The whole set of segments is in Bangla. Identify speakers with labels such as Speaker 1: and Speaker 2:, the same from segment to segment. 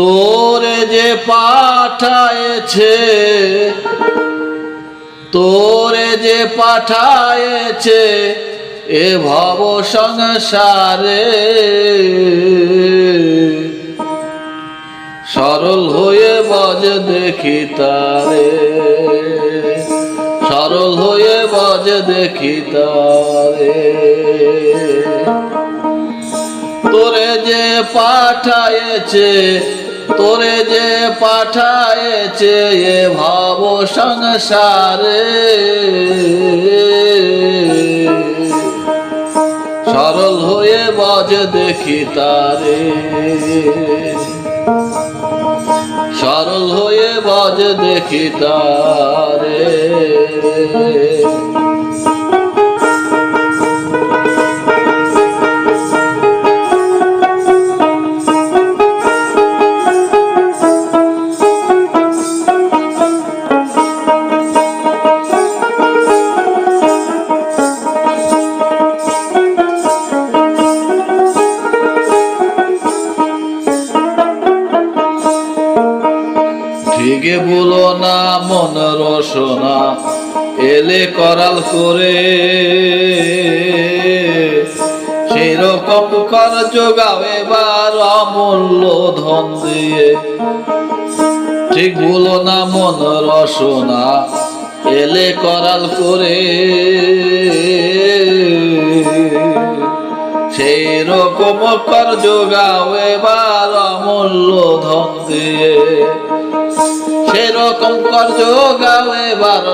Speaker 1: তোরে যে পাঠায়েছে, তোরে যে পাঠায়েছে এ ভব সংসারে। সরল হয়ে বজ দেখি তারে, সরল হয়ে বজ দেখি তারে। তোরে যে পাঠায়েছে তোরে যে পাঠায়েছে এ ভাব সংসারে। সরল হয়ে বজ দেখি তারে। সরল হয়ে বজ দেখি তারে। ঠিকই বলো না, মন রসনা, এলে করাল করে। সেই রকম কর যোগাও এবার অমূল্য ধন দিয়ে। ঠিক বলো না, মন রসনা, এলে করাল করে। সেই রকম কর যোগাও এবার অমূল্য ধন দিয়ে। সেরকম কর যোগাও এবার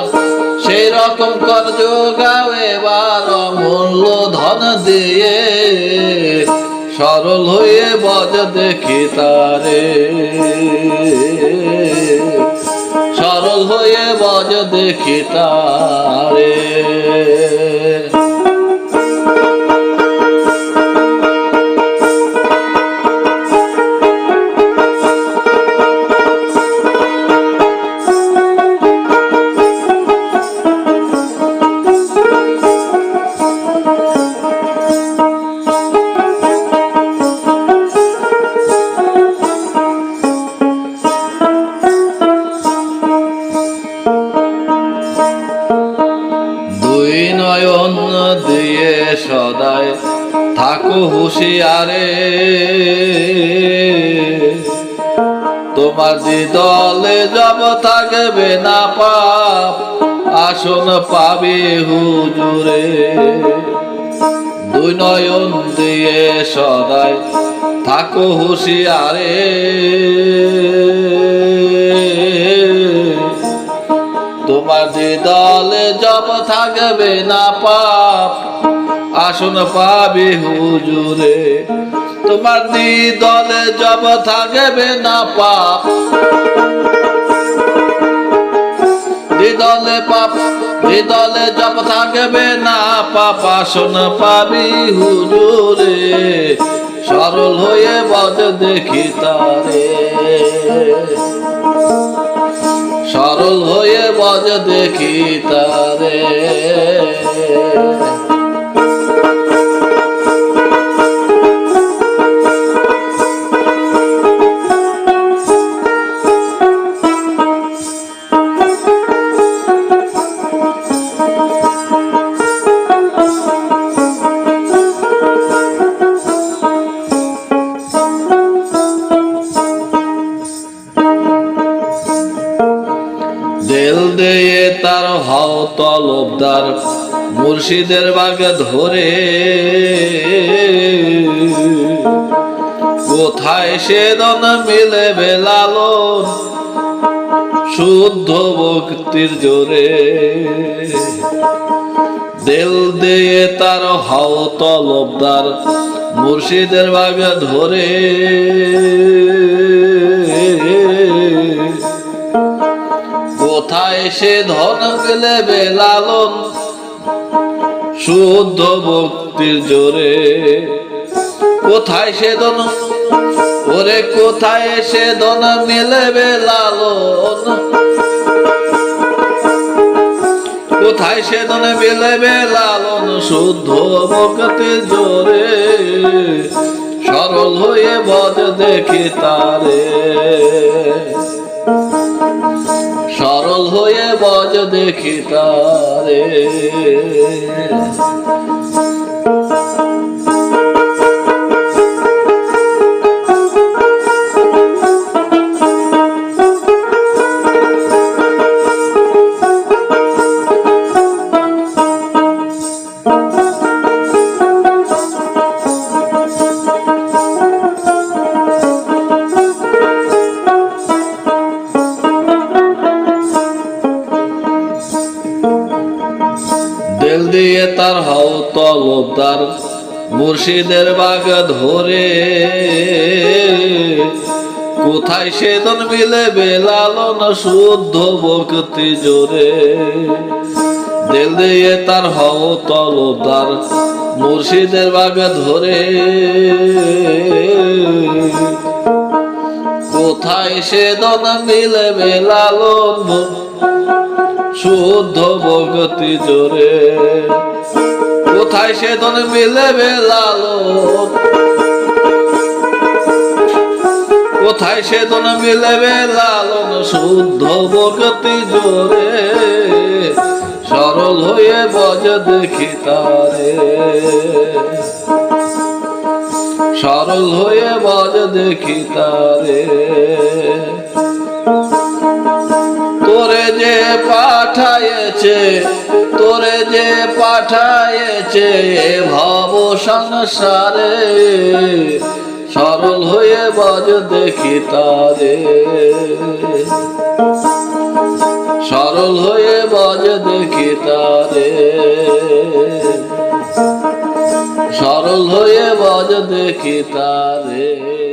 Speaker 1: সেরকম কর যোগাও এবার মূল্য ধন দিয়ে সরল হয়ে বজ দেখি তারে। সরল হয়ে বজ দেখি তারে। থাকো হুঁশিয়ারে। তোমার যে দলে জব থাকবে না পাপ, আসন পাবে হুজুরে। দুই নয়ন দিয়ে সদায় থাকো হুশিয়ারে। তোমার যে দলে জব থাকবে না আসন পাবে হুজুরে। তোমার দি দলে জব থাকবে না পাপ। হৃদলে পাপ দলে জব থাকবে না পাপ। আসন পাবি হুজুরে, সরল হয়ে বজ দেখি তারে। সরল হয়ে বজ দেখি তারে। মুর্শিদের বাগে ধরে। কোথায় সে দন মিলে বেলালন শুদ্ধ ভক্তির জোরে। দেল দিয়ে তার হও তলবদার মুর্শিদের বাগে ধরে। কোথায় সে ধন পেলে বেলালন শুদ্ধ ভক্তির জোরে। কোথায় সে ধন ওরে কোথায় সে ধন মেলে বেলালন কোথায় সে ধনে মেলে বেলালন শুদ্ধ ভক্তির জোরে। সরল হয়ে বজ দেখি তারে। বজ দেখি তারে। তলতার মুর্শিদের বাগ ধরে। কোথায় সেদন মিলে বেলালো না শুদ্ধ ভক্তি জোরে। দিল দিয়ে তার হাও তলতার মুর্শিদের বাগ ধরে। কোথায় সেদন মিলে বেলালো শুদ্ধ ভগতি জোরে। কোথায় সে ধনে মিলে বেলালো কোথায় সে ধনে মিলে বেলালো শুদ্ধ ভগতি জোরে, সরল হয়ে বজ দেখি তারে। সরল হয়ে বজ দেখি তারে। যে পাঠায়েছে, তোরে যে পাঠায়েছে ভব সংসারে। সরল হয়ে বাজ দেখি তারে। সরল হয়ে বাজ দেখি তারে। সরল হয়ে বাজ দেখি তারে।